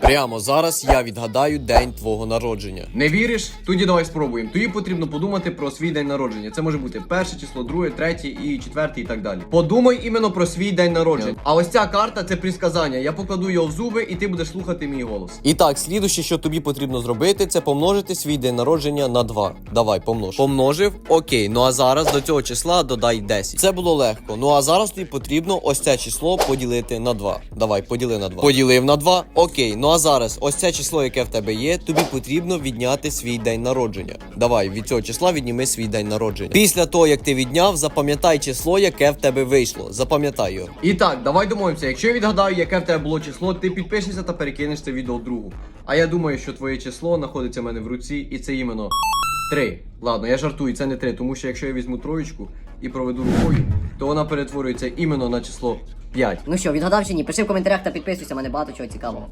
Прямо зараз я відгадаю день твого народження. Не віриш? Тоді давай спробуємо. Тобі потрібно подумати про свій день народження. Це може бути перше число, друге, третє і четверте, і так далі. Подумай іменно про свій день народження. А ось ця карта це предсказання. Я покладу його в зуби, і ти будеш слухати мій голос. І так, слідуще, що тобі потрібно зробити, це помножити свій день народження на 2. Давай, помнож. Помножив? Окей. Ну а зараз до цього числа додай 10. Це було легко. Ну а зараз тобі потрібно ось це число поділити на 2. Давай, поділи на 2. Поділив на 2. Окей. Ну а зараз ось це число, яке в тебе є, тобі потрібно відняти свій день народження. Давай, від цього числа відніми свій день народження. Після того, як ти відняв, запам'ятай число, яке в тебе вийшло. Запам'ятай його. І так, давай домовимося. Якщо я відгадаю, яке в тебе було число, ти підпишешся та перекинеш це відео другу. А я думаю, що твоє число знаходиться в мене в руці, і це іменно 3. Ладно, я жартую, це не 3, тому що якщо я візьму троєчку і проведу рукою, то вона перетворюється іменно на число 5. Ну що, відгадав чи ні? Пиши в коментарях та підписуйся, мене багато чого цікавого.